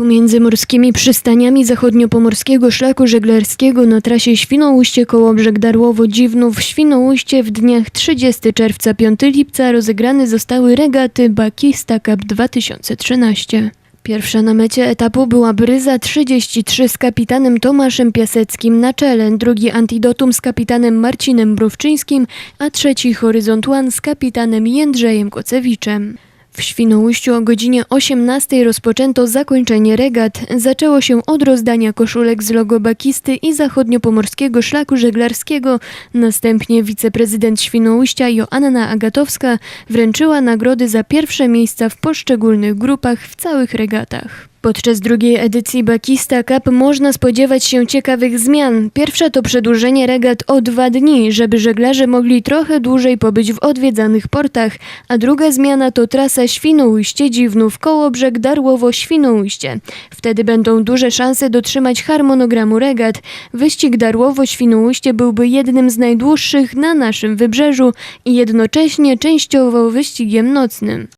Pomiędzy morskimi przystaniami zachodniopomorskiego szlaku żeglarskiego na trasie Świnoujście Kołobrzeg Darłowo Dziwnów w Świnoujście w dniach 30 czerwca 5 lipca rozegrane zostały regaty Bakista Cup 2013. Pierwsza na mecie etapu była Bryza 33 z kapitanem Tomaszem Piaseckim na czele, drugi Antidotum z kapitanem Marcinem Brówczyńskim, a trzeci Horyzont One z kapitanem Jędrzejem Kocewiczem. W Świnoujściu o godzinie 18 rozpoczęto zakończenie regat. Zaczęło się od rozdania koszulek z logo Bakisty i zachodniopomorskiego szlaku żeglarskiego. Następnie wiceprezydent Świnoujścia Joanna Agatowska wręczyła nagrody za pierwsze miejsca w poszczególnych grupach w całych regatach. Podczas drugiej edycji Bakista Cup można spodziewać się ciekawych zmian. Pierwsza to przedłużenie regat o dwa dni, żeby żeglarze mogli trochę dłużej pobyć w odwiedzanych portach, a druga zmiana to trasa Świnoujście-Dziwnów, Kołobrzeg, Darłowo, Świnoujście. Wtedy będą duże szanse dotrzymać harmonogramu regat. Wyścig Darłowo-Świnoujście byłby jednym z najdłuższych na naszym wybrzeżu i jednocześnie częściowo wyścigiem nocnym.